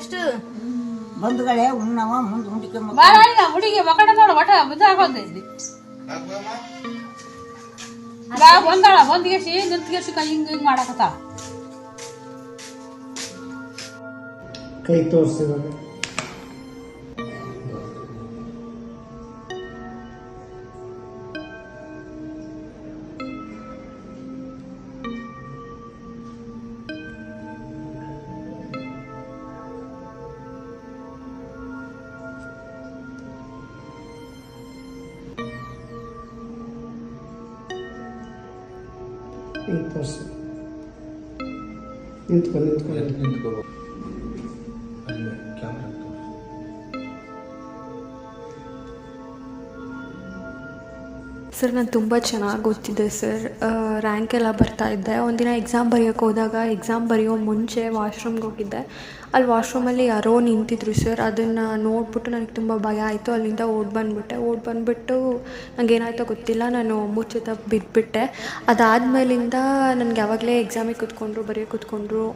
Next ಬಂಧುಗಳೇ ಉಣ್ಣವ ಮುಂದೆ ಉಂಡಿಕೊಂಬ ಬಾರ ಈಗ ಹುಡುಗಿ ಮಕ್ಕಳ ನೋಡು ಒಟ ಬುದ್ಧ ಹಾಕೋತೈತಿ ಬಾ ಬಂದಾಳ ಬಂದ್ಗೆಸಿ ನಿಂತ್ಗೆಸಿ ಕೈ ಹಿಂಗೆ ಹಿಂಗ್ ಮಾಡಕತ್ತ ಕೈ ತೋರಿಸಿದಾಗ ತೋರಿಸಿ ನಿಂತ್ಕೊ ನಿಂತ್ಕೊ ನಿಂತ್ಕೊ. ಸರ್ ನಾನು ತುಂಬ ಚೆನ್ನಾಗಿ ಓದ್ತಿದ್ದೆ ಸರ್ ರ್ಯಾಂಕ್ ಎಲ್ಲ ಬರ್ತಾ ಇದ್ದೆ ಒಂದಿನ ಎಕ್ಸಾಮ್ ಬರೆಯೋಕೆ ಹೋದಾಗ ಎಕ್ಸಾಮ್ ಬರೆಯೋ ಮುಂಚೆ ವಾಶ್ರೂಮ್ಗೆ ಹೋಗಿದ್ದೆ. ಅಲ್ಲಿ ವಾಶ್ರೂಮಲ್ಲಿ ಯಾರೋ ನಿಂತಿದ್ರು ಸರ್. ಅದನ್ನು ನೋಡ್ಬಿಟ್ಟು ನನಗೆ ತುಂಬ ಭಯ ಆಯಿತು. ಅಲ್ಲಿಂದ ಓಡ್ ಬಂದುಬಿಟ್ಟೆ. ಓಡ್ ಬಂದುಬಿಟ್ಟು ನನಗೇನಾಯ್ತೋ ಗೊತ್ತಿಲ್ಲ. ನಾನು ಮೂರ್ಛಿತ ಬಿದ್ದುಬಿಟ್ಟೆ ಅದಾದಮೇಲಿಂದ ನನಗೆ ಯಾವಾಗಲೇ ಎಕ್ಸಾಮಿಗೆ ಕೂತ್ಕೊಂಡ್ರು ಬರೆಯೋಕೆ ಕೂತ್ಕೊಂಡ್ರು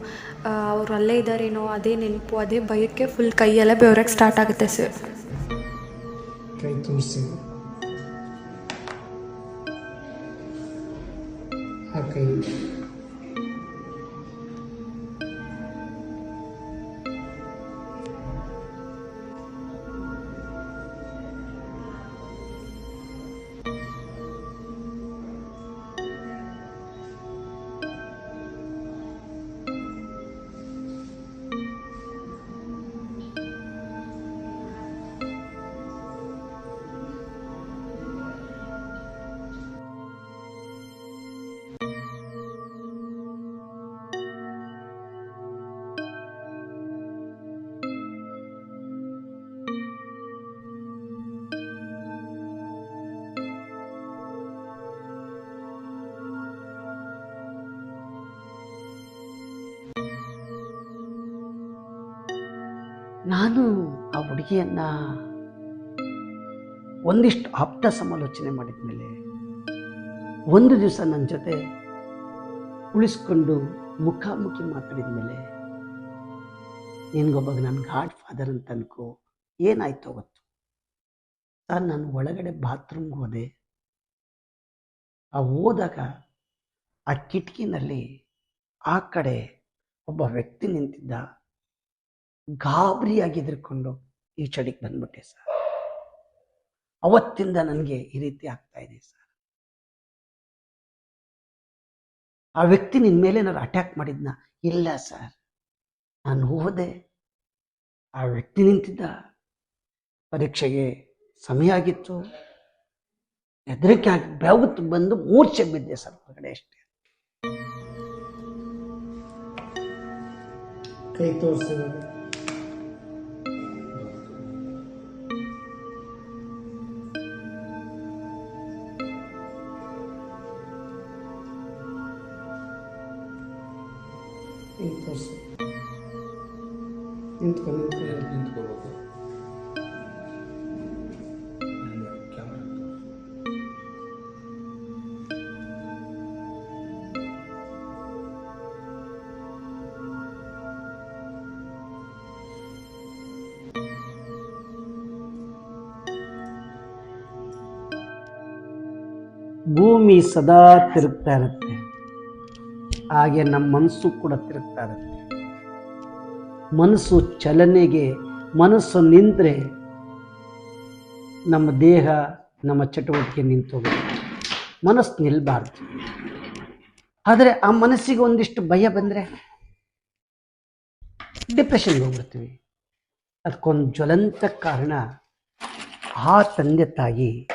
ಅವರು ಅಲ್ಲೇ ಇದ್ದಾರೇನೋ ಅದೇ ನೆನಪು, ಅದೇ ಭಯಕ್ಕೆ ಫುಲ್ ಕೈಯೆಲ್ಲ ಬೆವರಕ್ಕೆ ಸ್ಟಾರ್ಟ್ ಆಗುತ್ತೆ ಸರ್. ಕೈ ತೋರಿಸಿ ಆ ಕೈ. ನಾನು ಆ ಹುಡುಗಿಯನ್ನ ಒಂದಿಷ್ಟು ಆಪ್ತ ಸಮಾಲೋಚನೆ ಮಾಡಿದ ಮೇಲೆ ಒಂದು ದಿವಸ ನನ್ನ ಜೊತೆ ಉಳಿಸ್ಕೊಂಡು ಮುಖಾಮುಖಿ ಮಾತಾಡಿದ ಮೇಲೆ ನಿನ್ಗೊಬ್ಬ ನನ್ನ ಗಾಡ್ ಫಾದರ್ ಅಂತ ಅನ್ಕೋ, ಏನಾಯ್ತು ಅವತ್ತು? ಸರ್, ನಾನು ಒಳಗಡೆ ಬಾತ್ರೂಮ್ಗೆ ಹೋದೆ. ಆ ಹೋದಾಗ ಆ ಕಿಟಕಿನಲ್ಲಿ ಆ ಕಡೆ ಒಬ್ಬ ವ್ಯಕ್ತಿ ನಿಂತಿದ್ದ. ಗಾಬರಿಯಾಗಿ ಹೆದರ್ಕೊಂಡು ಈ ಚಡಿಗೆ ಬಂದ್ಬಿಟ್ಟೆ ಸರ್. ಅವತ್ತಿಂದ ನನಗೆ ಈ ರೀತಿ ಆಗ್ತಾ ಇದೆ ಸರ್. ಆ ವ್ಯಕ್ತಿ ನಿನ್ನ ಮೇಲೆ ನಾನು ಅಟ್ಯಾಕ್ ಮಾಡಿದ್ನ? ಇಲ್ಲ ಸರ್. ನಾನು ಹೋದೆ ಆ ವ್ಯಕ್ತಿ ನಿಂತಿದ್ದ. ಪರೀಕ್ಷೆಗೆ ಸಮಯ ಆಗಿತ್ತು. ಹೆದರಿಕೆ ಆಗಿ ಬೆವತ್ತು ಬಂದು ಮೂರ್ಛೆ ಬಿದ್ದೆ ಸರ್ ಹೊರಗಡೆ ಅಷ್ಟೇ. ಕೈ ತೋರಿಸಿದಾಗ ಭೂಮಿ ಸದಾ ತಿರುಗ್ತಾ ಇರುತ್ತೆ. ಹಾಗೆ ನಮ್ಮ ಮನಸ್ಸು ಕೂಡ ತಿರುಗ್ತಾ ಇರುತ್ತೆ. ಮನಸ್ಸು ಚಲನೆಗೆ, ಮನಸ್ಸು ನಿಂತರೆ ನಮ್ಮ ದೇಹ ನಮ್ಮ ಚಟುವಟಿಕೆ ನಿಂತೋಗುತ್ತೆ. ಮನಸ್ಸು ನಿಲ್ಲಬಾರ್ದು ಆದರೆ ಆ ಮನಸ್ಸಿಗೆ ಒಂದಿಷ್ಟು ಭಯ ಬಂದರೆ ಡಿಪ್ರೆಷನ್ಗೆ ಹೋಗ್ಬಿಡ್ತೀವಿ. ಅದಕ್ಕೊಂದು ಜ್ವಲಂತ ಕಾರಣ ಆ ತಂದೆ ತಾಯಿ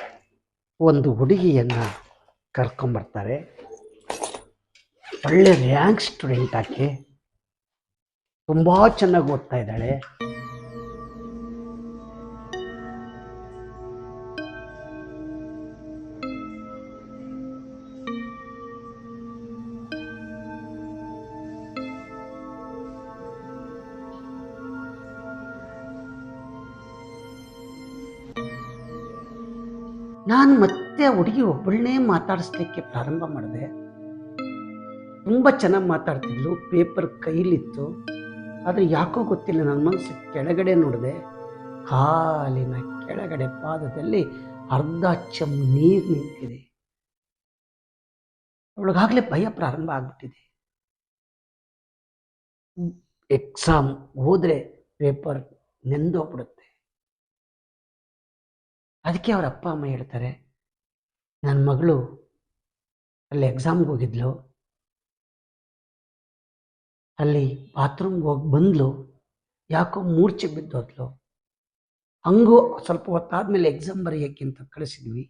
ಒಂದು ಹುಡುಗಿಯನ್ನು ಕರ್ಕೊಂಬರ್ತಾರೆ. ಒಳ್ಳೆ ರ್ಯಾಂಕ್ ಸ್ಟೂಡೆಂಟ್ ಆಕೆ. ತುಂಬ ಚೆನ್ನಾಗಿ ಓದ್ತಾ ಇದ್ದಾಳೆ. ನಾನು ಮತ್ತೆ ಹುಡುಗಿ ಒಬ್ಬಳನ್ನೇ ಮಾತಾಡಿಸ್ಲಿಕ್ಕೆ ಪ್ರಾರಂಭ ಮಾಡಿದೆ. ತುಂಬ ಚೆನ್ನಾಗಿ ಮಾತಾಡ್ತಿದ್ಲು ಪೇಪರ್ ಕೈಲಿತ್ತು, ಆದರೆ ಯಾಕೋ ಗೊತ್ತಿಲ್ಲ ನನ್ನ ಮನಸ್ಸು ಕೆಳಗಡೆ ನೋಡಿದೆ. ಹಾಲಿನ ಕೆಳಗಡೆ ಪಾದದಲ್ಲಿ ಅರ್ಧ ಚಮ್ ನೀರು ನಿಂತಿದೆ. ಅವಳಿಗಾಗಲೇ ಭಯ ಪ್ರಾರಂಭ ಆಗ್ಬಿಟ್ಟಿದೆ. ಎಕ್ಸಾಮ್ ಹೋದರೆ ಪೇಪರ್ ನೆಂದೋಗ್ಬಿಡುತ್ತೆ. ಅದಕ್ಕೆ ಅವ್ರ ಅಪ್ಪ, ಅಮ್ಮ ಹೇಳ್ತಾರೆ ನನ್ನ ಮಗಳು ಅಲ್ಲಿ ಎಕ್ಸಾಮ್ಗೆ ಹೋಗಿದ್ಲು. ಅಲ್ಲಿ ಬಾತ್ರೂಮ್ಗೆ ಹೋಗಿ ಬಂದ್ಲು. ಯಾಕೋ ಮೂರ್ಛೆ ಬಿದ್ದೋದ್ಲು ಹಂಗೂ ಸ್ವಲ್ಪ ಹೊತ್ತಾದ್ಮೇಲೆ ಎಕ್ಸಾಮ್ ಬರೆಯೋಕ್ಕೆ ಅಂತ ಕಳಿಸಿದ್ವಿ.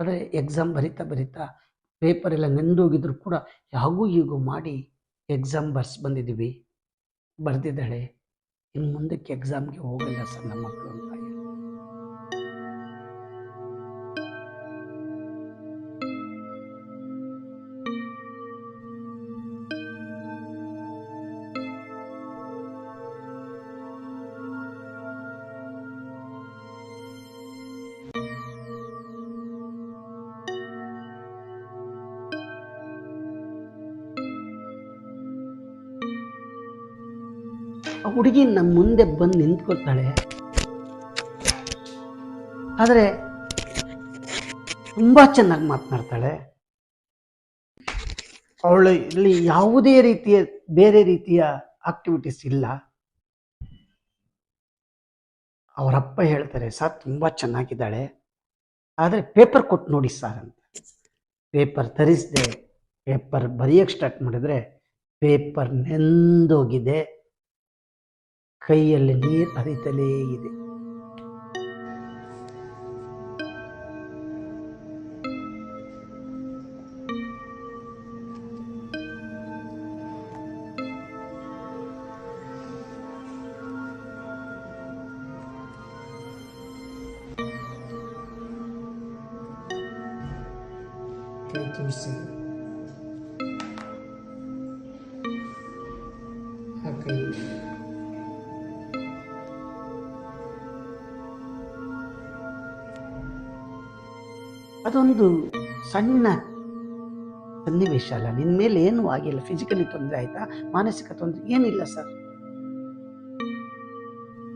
ಆದರೆ ಎಕ್ಸಾಮ್ ಬರಿತಾ ಬರಿತಾ ಪೇಪರ್ ಎಲ್ಲ ನೆಂದೋಗಿದ್ರು ಕೂಡ ಯಾಗೂ ಹೀಗೂ ಮಾಡಿ ಎಕ್ಸಾಮ್ ಬರ್ಸ್, ಬಂದಿದ್ದೀವಿ. ಬರೆದಿದ್ದಾಳೆ. ಇನ್ನು ಮುಂದಕ್ಕೆ ಎಕ್ಸಾಮ್ಗೆ ಹೋಗಲ್ಲ ಸರ್ ನಮ್ಮ ಮಕ್ಕಳು ಅಂತ. ಆ ಹುಡುಗಿ ನಮ್ಮ ಮುಂದೆ ಬಂದು ನಿಂತ್ಕೊಳ್ತಾಳೆ. ಆದರೆ ತುಂಬ ಚೆನ್ನಾಗಿ ಮಾತನಾಡ್ತಾಳೆ. ಅವಳು ಇಲ್ಲಿ ಯಾವುದೇ ರೀತಿಯ, ಬೇರೆ ರೀತಿಯ ಆಕ್ಟಿವಿಟೀಸ್ ಇಲ್ಲ. ಅವರಪ್ಪ ಹೇಳ್ತಾರೆ, ಸರ್ ತುಂಬ ಚೆನ್ನಾಗಿದ್ದಾಳೆ. ಆದರೆ ಪೇಪರ್ ಕೊಟ್ಟು ನೋಡಿ ಸರ್ ಅಂತ. ಪೇಪರ್ ತರಿಸಿದೆ ಪೇಪರ್ ಬರೆಯೋಕ್ಕೆ ಸ್ಟಾರ್ಟ್ ಮಾಡಿದ್ರೆ ಪೇಪರ್ ನೆಂದೋಗಿದೆ. ಕೈಯಲ್ಲಿ ನೀರು ಹರಿತಲೇ ಇದೆ ಕೈ ತೋರಿಸಿ ಆ ಅದೊಂದು ಸಣ್ಣ ಸನ್ನಿವೇಶ ಅಲ್ಲ. ನಿನ್ನ ಮೇಲೆ ಏನೂ ಆಗಿಲ್ಲ. ಫಿಸಿಕಲಿ ತೊಂದರೆ ಆಯಿತಾ? ಮಾನಸಿಕ ತೊಂದರೆ? ಏನಿಲ್ಲ ಸರ್.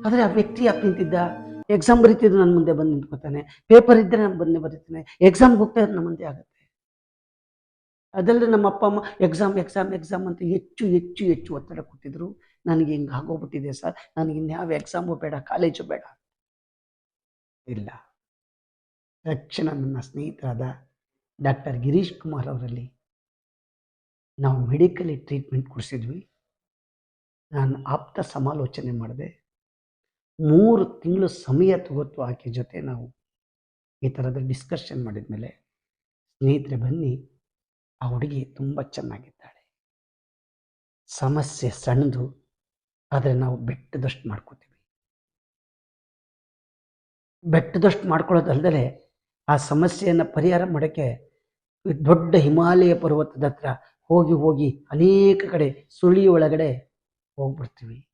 ಆದರೆ ಆ ವ್ಯಕ್ತಿ ಯಾಕೆ ನಿಂತಿದ್ದ? ಎಕ್ಸಾಮ್ ಬರೀತಿದ್ರು ನನ್ನ ಮುಂದೆ ಬಂದು ನಿಂತ್ಕೋತಾನೆ. ಪೇಪರ್ ಇದ್ದರೆ ನಾನು ಬಂದು ಬರೀತಾನೆ. ಎಕ್ಸಾಮ್ಗೆ ಹೋಗ್ತಾ ಇದ್ರೆ ನಮ್ಮ ಮುಂದೆ ಆಗುತ್ತೆ. ಅದಲ್ಲದೆ ನಮ್ಮ ಅಪ್ಪ, ಅಮ್ಮ ಎಕ್ಸಾಮ್ ಎಕ್ಸಾಮ್ ಎಕ್ಸಾಮ್ ಅಂತ ಹೆಚ್ಚು ಹೆಚ್ಚು ಹೆಚ್ಚು ಒತ್ತಡ ಕೊಟ್ಟಿದ್ರು. ನನಗೆ ಹಿಂಗೆ ಆಗೋಗ್ಬಿಟ್ಟಿದೆ ಸರ್. ನನಗೆ ಇನ್ಯಾವ ಎಕ್ಸಾಮು ಬೇಡ ಕಾಲೇಜು ಬೇಡ ಇಲ್ಲ. ತಕ್ಷಣ ನನ್ನ ಸ್ನೇಹಿತರಾದ ಡಾಕ್ಟರ್ ಗಿರೀಶ್ ಕುಮಾರ್ ಅವರಲ್ಲಿ ನಾವು ಮೆಡಿಕಲಿ ಟ್ರೀಟ್ಮೆಂಟ್ ಕೊಡಿಸಿದ್ವಿ. ನಾನು ಆಪ್ತ ಸಮಾಲೋಚನೆ ಮಾಡಿದೆ. ಮೂರು ತಿಂಗಳು ಸಮಯ ತಗೋತು ಆಕೆ ಜೊತೆ ನಾವು ಈ ಥರದ ಡಿಸ್ಕಷನ್ ಮಾಡಿದ್ಮೇಲೆ ಸ್ನೇಹಿತರೆ ಬನ್ನಿ, ಆ ಹುಡುಗಿ ತುಂಬ ಚೆನ್ನಾಗಿದ್ದಾಳೆ. ಸಮಸ್ಯೆ ಸಣ್ಣದು, ಆದರೆ ನಾವು ಬೆಟ್ಟದಷ್ಟು ಮಾಡ್ಕೋತೀವಿ. ಬೆಟ್ಟದಷ್ಟು ಮಾಡ್ಕೊಳ್ಳೋದಲ್ದರೆ ಆ ಸಮಸ್ಯೆಯನ್ನು ಪರಿಹಾರ ಮಾಡೋಕ್ಕೆ ದೊಡ್ಡ ಹಿಮಾಲಯ ಪರ್ವತದ ಹತ್ರ ಹೋಗಿ ಹೋಗಿ ಅನೇಕ ಕಡೆ ಸುಳಿ ಒಳಗಡೆ ಹೋಗ್ಬಿಡ್ತೀವಿ.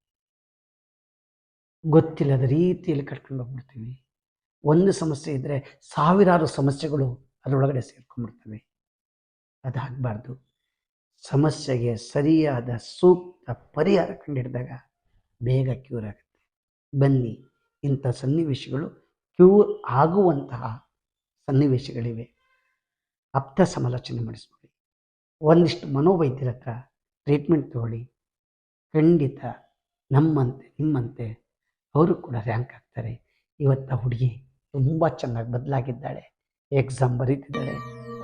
ಗೊತ್ತಿಲ್ಲದ ರೀತಿಯಲ್ಲಿ ಕಟ್ಕೊಂಡು ಹೋಗ್ಬಿಡ್ತೀವಿ. ಒಂದು ಸಮಸ್ಯೆ ಇದ್ದರೆ ಸಾವಿರಾರು ಸಮಸ್ಯೆಗಳು ಅದರೊಳಗಡೆ ಸೇರ್ಕೊಂಡ್ಬಿಡ್ತವೆ. ಅದಾಗಬಾರ್ದು ಸಮಸ್ಯೆಗೆ ಸರಿಯಾದ ಸೂಕ್ತ ಪರಿಹಾರ ಕಂಡಿಡಿದಾಗ ಬೇಗ ಕ್ಯೂರ್ ಆಗುತ್ತೆ. ಬನ್ನಿ, ಇಂಥ ಸನ್ನಿವೇಶಗಳು ಕ್ಯೂರ್ ಆಗುವಂತಹ ಸನ್ನಿವೇಶಗಳಿವೆ. ಅಪ್ತ ಸಮಾಲೋಚನೆ ಮಾಡಿಸ್ಕೊಳ್ಳಿ. ಒಂದಿಷ್ಟು ಮನೋವೈದ್ಯರ ಹತ್ರ ಟ್ರೀಟ್ಮೆಂಟ್ ತಗೊಳ್ಳಿ. ಖಂಡಿತ ನಮ್ಮಂತೆ, ನಿಮ್ಮಂತೆ ಅವರು ಕೂಡ ರ್ಯಾಂಕ್ ಆಗ್ತಾರೆ. ಇವತ್ತ ಹುಡುಗಿ ತುಂಬ ಚೆನ್ನಾಗಿ ಬದಲಾಗಿದ್ದಾಳೆ. ಎಕ್ಸಾಮ್ ಬರೀತಿದ್ದಾಳೆ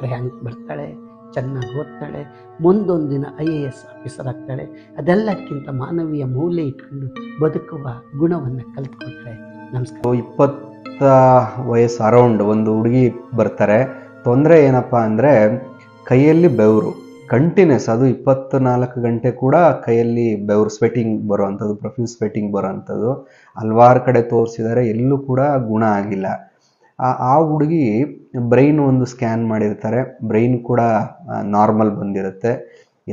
ರ್ಯಾಂಕ್ ಬರ್ತಾಳೆ, ಚೆನ್ನಾಗಿ ಓದ್ತಾಳೆ, ಮುಂದೊಂದು ದಿನ ಐ ಎ ಎಸ್ ಆಫೀಸರ್ ಆಗ್ತಾಳೆ. ಅದೆಲ್ಲಕ್ಕಿಂತ ಮಾನವೀಯ ಮೌಲ್ಯ ಇಟ್ಕೊಂಡು ಬದುಕುವ ಗುಣವನ್ನು ಕಲ್ತ್ಕೊಳ್ತಾಳೆ ನಮಸ್ಕಾರ. ಇಪ್ಪತ್ತ ವಯಸ್ಸು ಅರೌಂಡ್ ಒಂದು ಹುಡುಗಿ ಬರ್ತಾರೆ. ತೊಂದರೆ ಏನಪ್ಪ ಅಂದರೆ ಕೈಯಲ್ಲಿ ಬೆವರು ಕಂಟಿನ್ಯೂಸ್ ಅದು ಇಪ್ಪತ್ತು ನಾಲ್ಕು ಗಂಟೆ ಕೂಡ ಕೈಯಲ್ಲಿ ಬೆವರು ಸ್ವೆಟಿಂಗ್ ಬರೋವಂಥದ್ದು ಪ್ರೊಫ್ಯೂಸ್ ಸ್ವೆಟಿಂಗ್ ಬರೋವಂಥದ್ದು. ಹಲ್ವಾರು ಕಡೆ ತೋರಿಸಿದ್ದಾರೆ ಎಲ್ಲೂ ಕೂಡ ಗುಣ ಆಗಿಲ್ಲ. ಆ ಹುಡುಗಿ ಬ್ರೈನ್ ಒಂದು ಸ್ಕ್ಯಾನ್ ಮಾಡಿರ್ತಾರೆ. ಬ್ರೈನ್ ಕೂಡ ನಾರ್ಮಲ್ ಬಂದಿರುತ್ತೆ.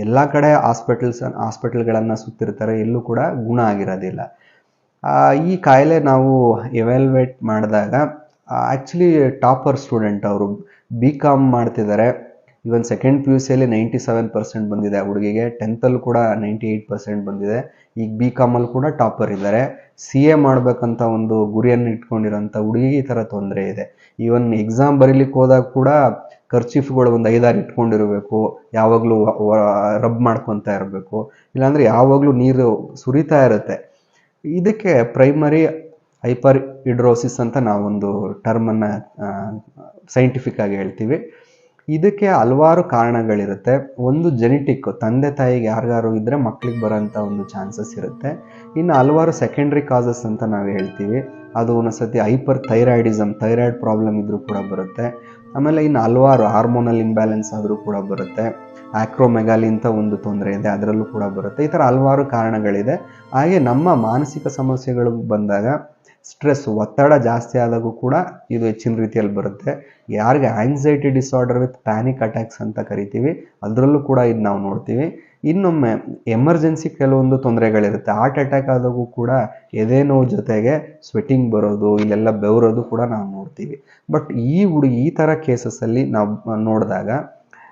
ಎಲ್ಲ ಕಡೆ ಹಾಸ್ಪಿಟಲ್ಸ್ ಹಾಸ್ಪಿಟಲ್ಗಳನ್ನು ಸುತ್ತಿರ್ತಾರೆ, ಎಲ್ಲೂ ಕೂಡ ಗುಣ ಆಗಿರೋದಿಲ್ಲ. ಈ ಕಾಯಿಲೆ ನಾವು ಎವ್ಯಾಲ್ವೇಟ್ ಮಾಡಿದಾಗ ಆ್ಯಕ್ಚುಲಿ ಟಾಪರ್ ಸ್ಟೂಡೆಂಟ್ ಅವರು ಬಿ ಕಾಮ್ ಮಾಡ್ತಿದ್ದಾರೆ. ಇವನ್ ಸೆಕೆಂಡ್ ಪಿ ಯು ಸಿಯಲ್ಲಿ ನೈಂಟಿ ಸೆವೆನ್ ಪರ್ಸೆಂಟ್ ಬಂದಿದೆ. ಹುಡುಗಿಗೆ ಟೆಂತಲ್ಲಿ ಕೂಡ ನೈಂಟಿ ಏಯ್ಟ್ ಪರ್ಸೆಂಟ್ ಬಂದಿದೆ. ಈಗ ಬಿ ಕಾಮಲ್ಲಿ ಕೂಡ ಟಾಪರ್ ಇದ್ದಾರೆ. ಸಿ ಎ ಮಾಡಬೇಕಂತ ಒಂದು ಗುರಿಯನ್ನು ಇಟ್ಕೊಂಡಿರೋಂಥ ಹುಡುಗಿಗೆ ಈ ಥರ ತೊಂದರೆ ಇದೆ. ಈವನ್ ಎಕ್ಸಾಮ್ ಬರೀಲಿಕ್ಕೆ ಹೋದಾಗ ಕೂಡ ಖರ್ಚೀಫ್ಗಳು ಒಂದು ಐದಾರು ಇಟ್ಕೊಂಡಿರಬೇಕು. ಯಾವಾಗಲೂ ರಬ್ ಮಾಡ್ಕೊತಾ ಇರಬೇಕು. ಇಲ್ಲಾಂದರೆ ಯಾವಾಗಲೂ ನೀರು ಸುರಿತಾ ಇರುತ್ತೆ. ಇದಕ್ಕೆ ಪ್ರೈಮರಿ ಹೈಪರ್ ಇಡ್ರೋಸಿಸ್ ಅಂತ ನಾವೊಂದು ಟರ್ಮನ್ನು ಸೈಂಟಿಫಿಕ್ ಆಗಿ ಹೇಳ್ತೀವಿ. ಇದಕ್ಕೆ ಹಲವಾರು ಕಾರಣಗಳಿರುತ್ತೆ. ಒಂದು ಜೆನೆಟಿಕ್ ತಂದೆ ತಾಯಿಗೆ ಯಾರಿಗಾರು ಇದ್ದರೆ ಮಕ್ಕಳಿಗೆ ಬರೋಂಥ ಒಂದು ಚಾನ್ಸಸ್ ಇರುತ್ತೆ. ಇನ್ನು ಹಲವಾರು ಸೆಕೆಂಡ್ರಿ ಕಾಸಸ್ ಅಂತ ನಾವು ಹೇಳ್ತೀವಿ. ಅದು ಒಂದೊಂದ್ಸತಿ ಹೈಪರ್ ಥೈರಾಯ್ಡಿಸಮ್ ಥೈರಾಯ್ಡ್ ಪ್ರಾಬ್ಲಮ್ ಇದ್ದರೂ ಕೂಡ ಬರುತ್ತೆ. ಆಮೇಲೆ ಇನ್ನು ಹಲವಾರು ಹಾರ್ಮೋನಲ್ ಇಂಬ್ಯಾಲೆನ್ಸ್ ಆದರೂ ಕೂಡ ಬರುತ್ತೆ. ಆಕ್ರೋಮೆಗಾಲಿ ಅಂತ ಒಂದು ತೊಂದರೆ ಇದೆ, ಅದರಲ್ಲೂ ಕೂಡ ಬರುತ್ತೆ. ಈ ಥರ ಹಲವಾರು ಕಾರಣಗಳಿದೆ. ಹಾಗೆ ನಮ್ಮ ಮಾನಸಿಕ ಸಮಸ್ಯೆಗಳು ಬಂದಾಗ ಸ್ಟ್ರೆಸ್ ಒತ್ತಡ ಜಾಸ್ತಿ ಆದಾಗೂ ಕೂಡ ಇದು ಹೆಚ್ಚಿನ ರೀತಿಯಲ್ಲಿ ಬರುತ್ತೆ. ಯಾರಿಗೆ anxiety disorder with panic attacks ಅಂತ ಕರಿತೀವಿ, ಅದರಲ್ಲೂ ಕೂಡ ಇದು ನಾವು ನೋಡ್ತೀವಿ. ಇನ್ನೊಮ್ಮೆ ಎಮರ್ಜೆನ್ಸಿ ಕೆಲವೊಂದು ತೊಂದರೆಗಳಿರುತ್ತೆ. ಹಾರ್ಟ್ ಅಟ್ಯಾಕ್ ಆದಾಗೂ ಕೂಡ ಎದೆ ನೋವು ಜೊತೆಗೆ ಸ್ವೆಟಿಂಗ್ ಬರೋದು, ಇಲ್ಲೆಲ್ಲ ಬೆವರೋದು ಕೂಡ ನಾವು ನೋಡ್ತೀವಿ. ಬಟ್ ಈ ಹುಡುಗಿ ಈ ಥರ ಕೇಸಸ್ಸಲ್ಲಿ ನಾವು ನೋಡಿದಾಗ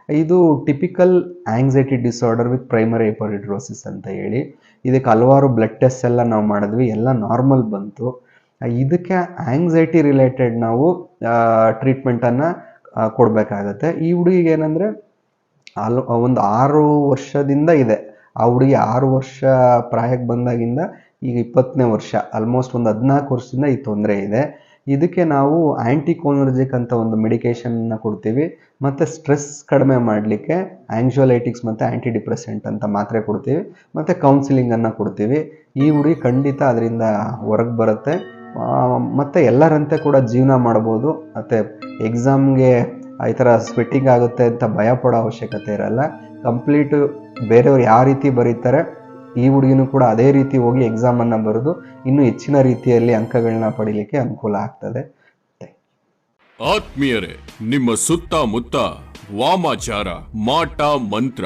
ಇದು typical anxiety disorder with primary hyperhidrosis ಅಂತ ಹೇಳಿ. ಇದಕ್ಕೆ ಹಲವಾರು ಬ್ಲಡ್ ಟೆಸ್ಟ್ ಎಲ್ಲ ನಾವು ಮಾಡಿದ್ವಿ. ಎಲ್ಲ ನಾರ್ಮಲ್ ಬಂತು. ಇದಕ್ಕೆ ಆಂಗ್ಸೈಟಿ ರಿಲೇಟೆಡ್ ನಾವು ಟ್ರೀಟ್ಮೆಂಟನ್ನು ಕೊಡಬೇಕಾಗತ್ತೆ. ಈ ಹುಡುಗಿಗೆ ಏನಂದರೆ ಒಂದು ಆರು ವರ್ಷದಿಂದ ಇದೆ. ಆ ಹುಡುಗಿ ಆರು ವರ್ಷ ಪ್ರಾಯಕ್ಕೆ ಬಂದಾಗಿಂದ ಈಗ ಇಪ್ಪತ್ತನೇ ವರ್ಷ. ಆಲ್ಮೋಸ್ಟ್ ಒಂದು ಹದಿನಾಲ್ಕು ವರ್ಷದಿಂದ ಈ ತೊಂದರೆ ಇದೆ. ಇದಕ್ಕೆ ನಾವು ಆ್ಯಂಟಿಕೋನರ್ಜಿಕ್ ಅಂತ ಒಂದು ಮೆಡಿಕೇಷನ್ನ ಕೊಡ್ತೀವಿ. ಮತ್ತು ಸ್ಟ್ರೆಸ್ ಕಡಿಮೆ ಮಾಡಲಿಕ್ಕೆ ಆಂಗ್ಜೋಲೈಟಿಕ್ಸ್ ಮತ್ತು ಆ್ಯಂಟಿ ಡಿಪ್ರೆಸೆಂಟ್ ಅಂತ ಮಾತ್ರೆ ಕೊಡ್ತೀವಿ. ಮತ್ತು ಕೌನ್ಸಿಲಿಂಗನ್ನು ಕೊಡ್ತೀವಿ. ಈ ಹುಡುಗಿ ಖಂಡಿತ ಅದರಿಂದ ಹೊರಗೆ ಬರುತ್ತೆ. ಮತ್ತು ಎಲ್ಲರಂತೆ ಕೂಡ ಜೀವನ ಮಾಡ್ಬೋದು. ಮತ್ತು ಎಕ್ಸಾಮ್ಗೆ ಈ ಥರ ಸ್ವೆಟ್ಟಿಂಗ್ ಆಗುತ್ತೆ ಅಂತ ಭಯ ಪಡೋ ಅವಶ್ಯಕತೆ ಇರಲ್ಲ. ಕಂಪ್ಲೀಟು ಬೇರೆಯವ್ರು ಯಾವ ರೀತಿ ಬರೀತಾರೆ ಈ ಹುಡುಗಿನೂ ಕೂಡ ಅದೇ ರೀತಿ ಹೋಗಿ ಎಕ್ಸಾಮನ್ನು ಬರೆದು ಇನ್ನೂ ಹೆಚ್ಚಿನ ರೀತಿಯಲ್ಲಿ ಅಂಕಗಳನ್ನ ಪಡೀಲಿಕ್ಕೆ ಅನುಕೂಲ ಆಗ್ತದೆ. ಆತ್ಮೀಯರೇ, ನಿಮ್ಮ ಸುತ್ತಮುತ್ತ ವಾಮಾಚಾರ, ಮಾಟ, ಮಂತ್ರ